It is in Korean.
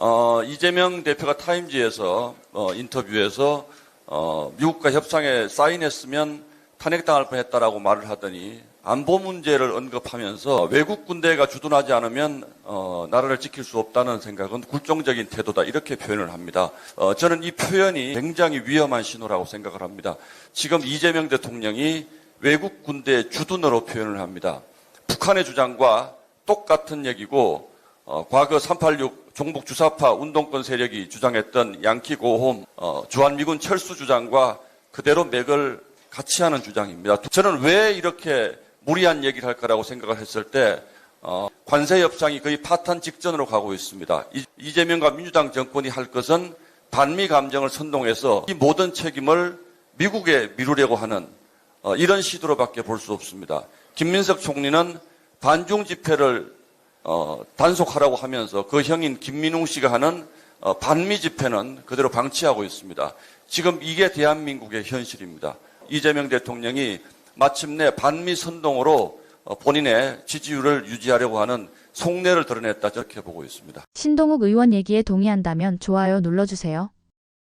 어, 이재명 대표가 타임지에서 어, 인터뷰에서 어, 미국과 협상에 사인했으면 탄핵당할 뻔했다라고 말을 하더니 안보 문제를 언급하면서 외국 군대가 주둔하지 않으면 어, 나라를 지킬 수 없다는 생각은 굴종적인 태도다 이렇게 표현을 합니다. 어, 저는 이 표현이 굉장히 위험한 신호라고 생각을 합니다. 지금 이재명 대통령이 외국 군대 주둔으로 표현을 합니다. 북한의 주장과 똑같은 얘기고 어, 과거 386 종북 주사파 운동권 세력이 주장했던 양키 고홈 어, 주한미군 철수 주장과 그대로 맥을 같이 하는 주장입니다. 저는 왜 이렇게 무리한 얘기를 할까라고 생각을 했을 때 어, 관세 협상이 거의 파탄 직전으로 가고 있습니다. 이- 이재명과 민주당 정권이 할 것은 반미 감정을 선동해서 이 모든 책임을 미국에 미루려고 하는 어, 이런 시도로밖에 볼 수 없습니다. 김민석 총리는 반중 집회를 어, 단속하라고 하면서 그 형인 김민웅 씨가 하는 어, 반미 집회는 그대로 방치하고 있습니다. 지금 이게 대한민국의 현실입니다. 이재명 대통령이 마침내 반미 선동으로 어, 본인의 지지율을 유지하려고 하는 속내를 드러냈다 저렇게 보고 있습니다. 신동욱 의원 얘기에 동의한다면 좋아요 눌러주세요.